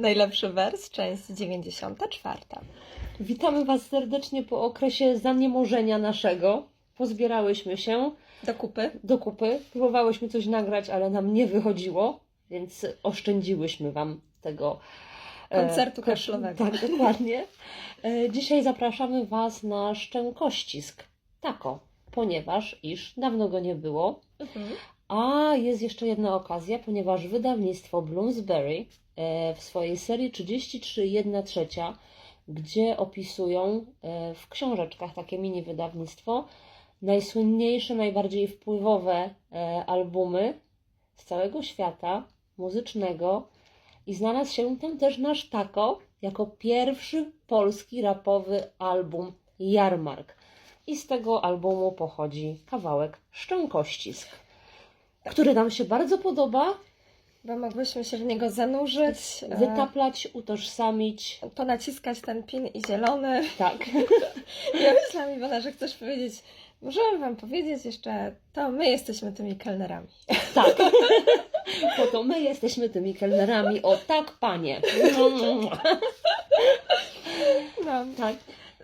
Najlepszy wers, część 94. Witamy Was serdecznie po okresie zaniemożenia naszego. Pozbierałyśmy się Do kupy. do kupy. Próbowałyśmy coś nagrać, ale nam nie wychodziło, więc oszczędziłyśmy Wam tego e, Koncertu ko- kaszlowego. Tak, dokładnie. E, Dzisiaj zapraszamy Was na szczękościsk. Tako, ponieważ iż dawno go nie było. Mhm. A jest jeszcze jedna okazja, ponieważ wydawnictwo Bloomsbury e, w swojej serii 33 1 trzecia, gdzie opisują e, w książeczkach takie mini wydawnictwo najsłynniejsze, najbardziej wpływowe e, albumy z całego świata muzycznego i znalazł się tam też nasz Tako jako pierwszy polski rapowy album Jarmark. I z tego albumu pochodzi kawałek Szczękościsk który nam się bardzo podoba, Bo mogłyśmy się w niego zanurzyć, e, wytaplać, utożsamić. ponaciskać ten pin i zielony. Tak, Ja myślałam, Iwona, że chcesz powiedzieć, możemy Wam powiedzieć jeszcze, to my jesteśmy tymi kelnerami. tak. Bo to my jesteśmy tymi kelnerami. O tak, panie. No, Tak.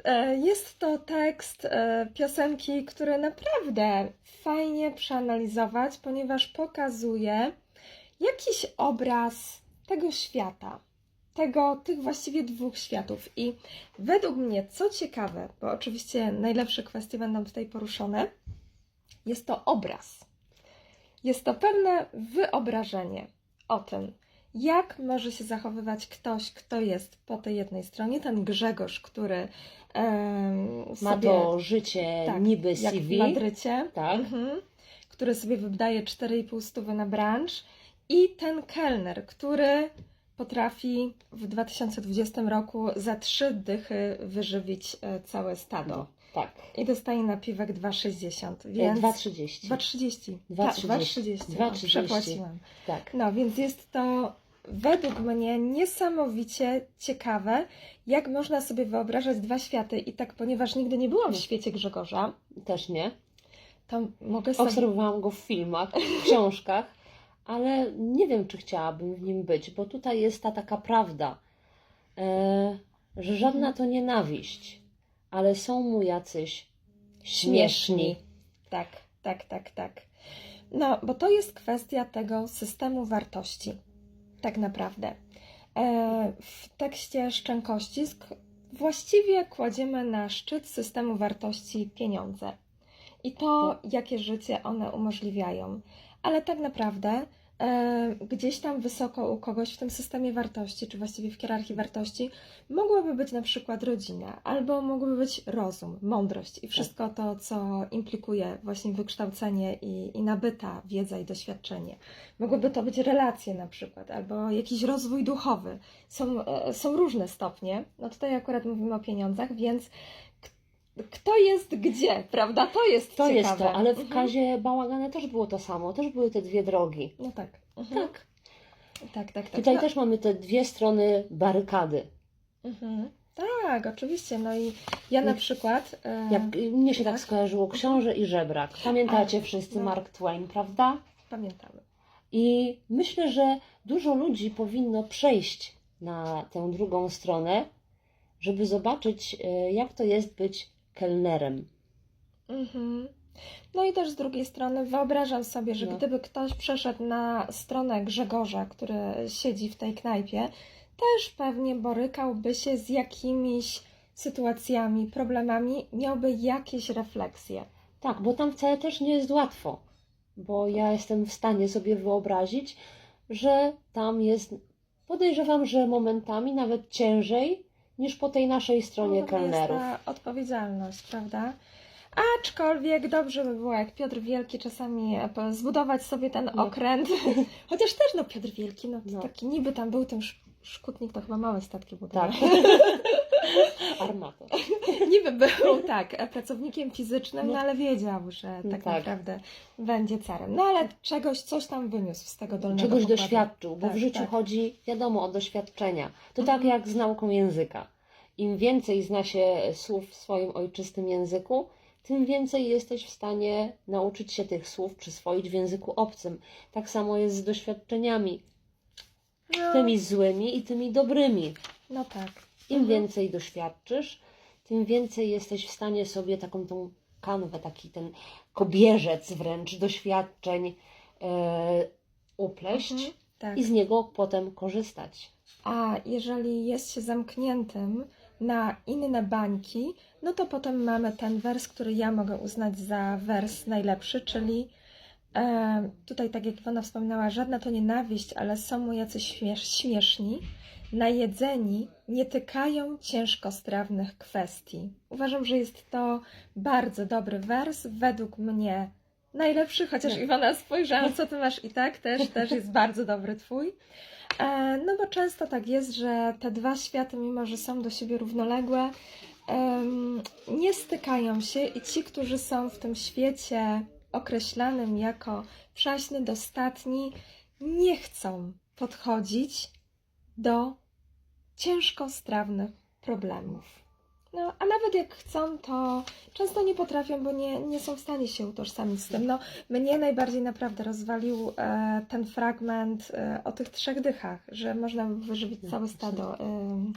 E, Jest to tekst e, piosenki, który naprawdę fajnie przeanalizować, ponieważ pokazuje jakiś obraz tego świata, tego, tych właściwie dwóch światów. I według mnie, co ciekawe, bo oczywiście najlepsze kwestie będą tutaj poruszone, jest to obraz. Jest to pewne wyobrażenie o tym, jak może się zachowywać ktoś, kto jest po tej jednej stronie, ten Grzegorz, który Ma sobie, to życie tak, niby jak w CV. Madrycie, Tak. mhm, który sobie wydaje 4,5 stówy na branż i ten kelner, który potrafi w 2020 roku za trzy dychy wyżywić e, całe stado. Tak. I dostaje napiwek 2,60, E, więc... 2,30. 2,30. 2,30. Tak, 2,30. no, 2,30. Przepłaciłam. Tak. No, więc jest to według mnie niesamowicie ciekawe, jak można sobie wyobrażać dwa światy. I tak, ponieważ nigdy nie byłam w świecie Grzegorza, Też nie. to mogę sobie... Obserwowałam go w filmach, w książkach, ale nie wiem, czy chciałabym w nim być, bo tutaj jest ta taka prawda, e, że żadna to nienawiść, ale są mu jacyś śmieszni. Tak, tak, tak, tak. No, bo to jest kwestia tego systemu wartości, tak naprawdę. E, w tekście Szczękościsk właściwie kładziemy na szczyt systemu wartości pieniądze i to, jakie życie one umożliwiają. Ale tak naprawdę gdzieś tam wysoko u kogoś w tym systemie wartości, czy właściwie w hierarchii wartości, mogłaby być na przykład rodzina, albo mógłby być rozum, mądrość i wszystko to, co implikuje właśnie wykształcenie i, i nabyta wiedza i doświadczenie. Mogłyby to być relacje na przykład, albo jakiś rozwój duchowy. Są, e, są różne stopnie. No tutaj akurat mówimy o pieniądzach, więc kto jest gdzie, prawda? To jest To ciekawe. jest to, ale w Mhm. kazie Bałagana też było to samo, też były te dwie drogi. No tak. Mhm. Tak. Tak, tak, tak. Tutaj no, też mamy te dwie strony barykady. Mhm. Tak, oczywiście. No i ja na przykład. e, Jak mnie się tak tak. skojarzyło książę i żebrak. Pamiętacie A, wszyscy no. Mark Twain, prawda? Pamiętamy. I myślę, że dużo ludzi powinno przejść na tę drugą stronę, żeby zobaczyć, e, jak to jest być kelnerem. Mhm. No i też z drugiej strony wyobrażam sobie, że No. gdyby ktoś przeszedł na stronę Grzegorza, który siedzi w tej knajpie, też pewnie borykałby się z jakimiś sytuacjami, problemami, miałby jakieś refleksje. Tak, bo tam wcale też nie jest łatwo, bo ja jestem w stanie sobie wyobrazić, że tam jest, podejrzewam, że momentami nawet ciężej niż po tej naszej stronie No, to jest kelnerów. ta odpowiedzialność, prawda? Aczkolwiek dobrze by było, jak Piotr Wielki czasami e, zbudować sobie ten No. okręt. Chociaż też no Piotr Wielki, no, No. taki niby tam był ten sz- szkutnik, to chyba małe statki budował. Tak. Armator. niby był, tak, pracownikiem fizycznym, no, No. ale wiedział, że No tak, tak. naprawdę będzie carem. No ale czegoś, coś tam wyniósł z tego dolnego Czegoś pokładu. doświadczył, bo Tak, w życiu tak. chodzi, wiadomo, o doświadczenia. To Mhm. tak jak z nauką języka. Im więcej zna się słów w swoim ojczystym języku, tym więcej jesteś w stanie nauczyć się tych słów, przyswoić w języku obcym. Tak samo jest z doświadczeniami. No, tymi złymi i tymi dobrymi. no tak. Im Mhm. więcej doświadczysz, tym więcej jesteś w stanie sobie taką tą kanwę, taki ten kobierzec wręcz doświadczeń e, upleść Mhm, tak. i z niego potem korzystać. A jeżeli jest się zamkniętym na inne bańki, no to potem mamy ten wers, który ja mogę uznać za wers najlepszy, czyli e, tutaj, tak jak Iwona wspominała, żadna to nienawiść, ale są mu jacyś śmiesz, śmieszni. Najedzeni nie tykają ciężkostrawnych kwestii. Uważam, że jest to bardzo dobry wers, według mnie najlepszy, chociaż. Iwona spojrzała, co ty masz i tak, też, też jest bardzo dobry twój. E, No bo często tak jest, że te dwa światy, mimo że są do siebie równoległe, nie stykają się i ci, którzy są w tym świecie określanym jako przaśny, dostatni, nie chcą podchodzić do ciężkostrawnych problemów. No, a nawet jak chcą, to często nie potrafią, bo nie, nie są w stanie się utożsamić z tym. No, mnie najbardziej naprawdę rozwalił e, ten fragment e, o tych trzech dychach, że można wyżywić całe stado. em,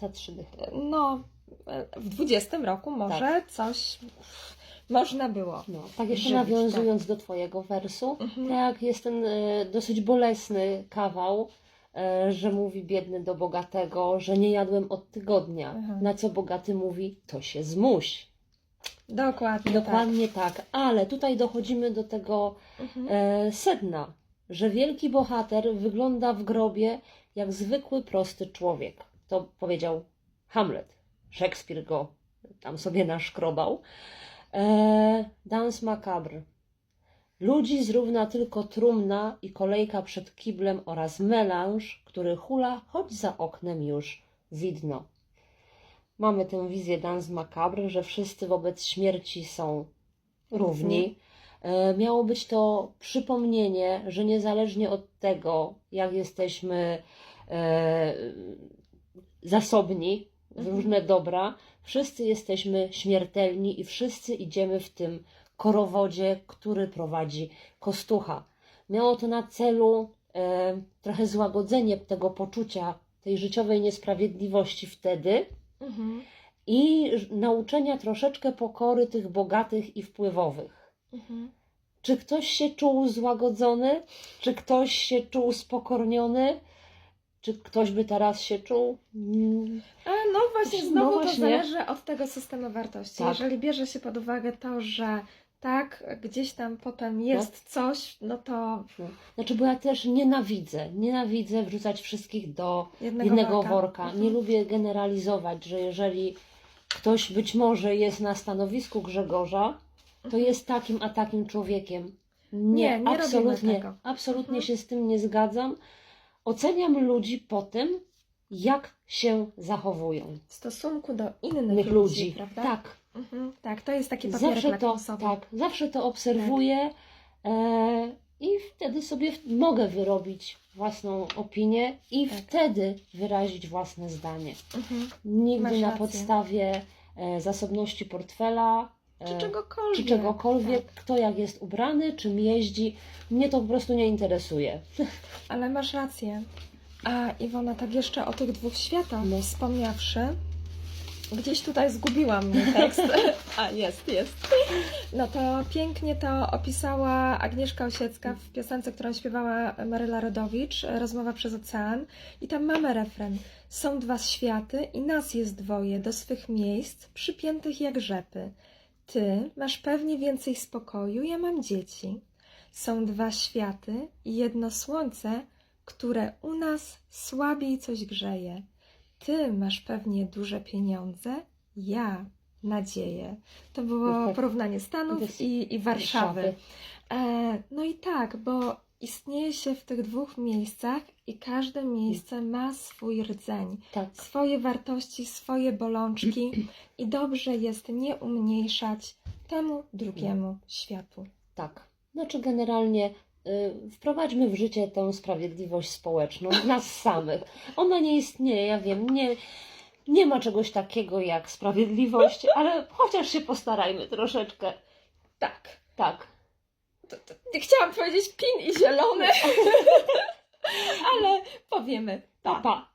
Za trzy dychy. no, e, w 20 roku może coś można było. No, tak jeszcze Żywić, nawiązując do Twojego wersu, Mhm. tak jest ten e, dosyć bolesny kawał, e, że mówi biedny do bogatego, że nie jadłem od tygodnia. Mhm. Na co bogaty mówi, to się zmuś. Dokładnie. Dokładnie tak. ale tutaj dochodzimy do tego Tak. Mhm. e, sedna, że wielki bohater wygląda w grobie jak zwykły, prosty człowiek. To powiedział Hamlet. Szekspir go tam sobie naszkrobał. E, Dance macabre. Ludzi zrówna tylko trumna i kolejka przed kiblem oraz melanż, który hula, choć za oknem już widno. Mamy tę wizję Dance macabre, że wszyscy wobec śmierci są równi. E, Miało być to przypomnienie, że niezależnie od tego, jak jesteśmy e, zasobni w Mhm. różne dobra, wszyscy jesteśmy śmiertelni i wszyscy idziemy w tym korowodzie, który prowadzi Kostucha. Miało to na celu e, trochę złagodzenie tego poczucia, tej życiowej niesprawiedliwości wtedy, Mhm. i nauczenia troszeczkę pokory tych bogatych i wpływowych. Mhm. Czy ktoś się czuł złagodzony? Czy ktoś się czuł spokorniony? Czy ktoś by teraz się czuł? A no właśnie, No znowu to właśnie. zależy od tego systemu wartości. Tak. Jeżeli bierze się pod uwagę to, że tak, gdzieś tam potem jest coś, no to Znaczy, bo ja też nienawidzę, nienawidzę wrzucać wszystkich do jednego, jednego worka. worka. Mhm. Nie lubię generalizować, że jeżeli ktoś być może jest na stanowisku Grzegorza, to Mhm. jest takim a takim człowiekiem. Nie, Nie, nie absolutnie, absolutnie Mhm. się z tym nie zgadzam. Oceniam ludzi po tym, jak się zachowują. W stosunku do innych ludzi, ludzi. prawda? Tak, Mhm, tak, to jest taki papierek zawsze to, tak, zawsze to obserwuję e, i wtedy sobie mogę wyrobić własną opinię i Tak. wtedy wyrazić własne zdanie. Mhm. Nigdy Masz na rację. podstawie e, zasobności portfela Czy e, czegokolwiek. czy czegokolwiek, Tak. kto jak jest ubrany, czym jeździ, mnie to po prostu nie interesuje. Ale masz rację. A Iwona, tak jeszcze o tych dwóch światach No. wspomniawszy, gdzieś tutaj zgubiłam mój tekst. A, jest, jest. No to pięknie to opisała Agnieszka Osiecka w piosence, którą śpiewała Maryla Rodowicz, Rozmowa przez ocean. I tam mamy refren. Są dwa światy i nas jest dwoje do swych miejsc, przypiętych jak rzepy. Ty masz pewnie więcej spokoju, ja mam dzieci. Są dwa światy i jedno słońce, które u nas słabiej coś grzeje. Ty masz pewnie duże pieniądze, ja nadzieję. To było Tak. porównanie Stanów i, i Warszawy. E, no i tak, bo istnieje się w tych dwóch miejscach i każde miejsce ma swój rdzeń, Tak. swoje wartości, swoje bolączki i dobrze jest nie umniejszać temu drugiemu światu. Tak. Znaczy generalnie y, wprowadźmy w życie tę sprawiedliwość społeczną nas samych. Ona nie istnieje, ja wiem, nie, nie ma czegoś takiego jak sprawiedliwość, ale chociaż się postarajmy troszeczkę. Tak. Tak. To, to, nie chciałam powiedzieć pin i zielony. Ale powiemy pa. pa.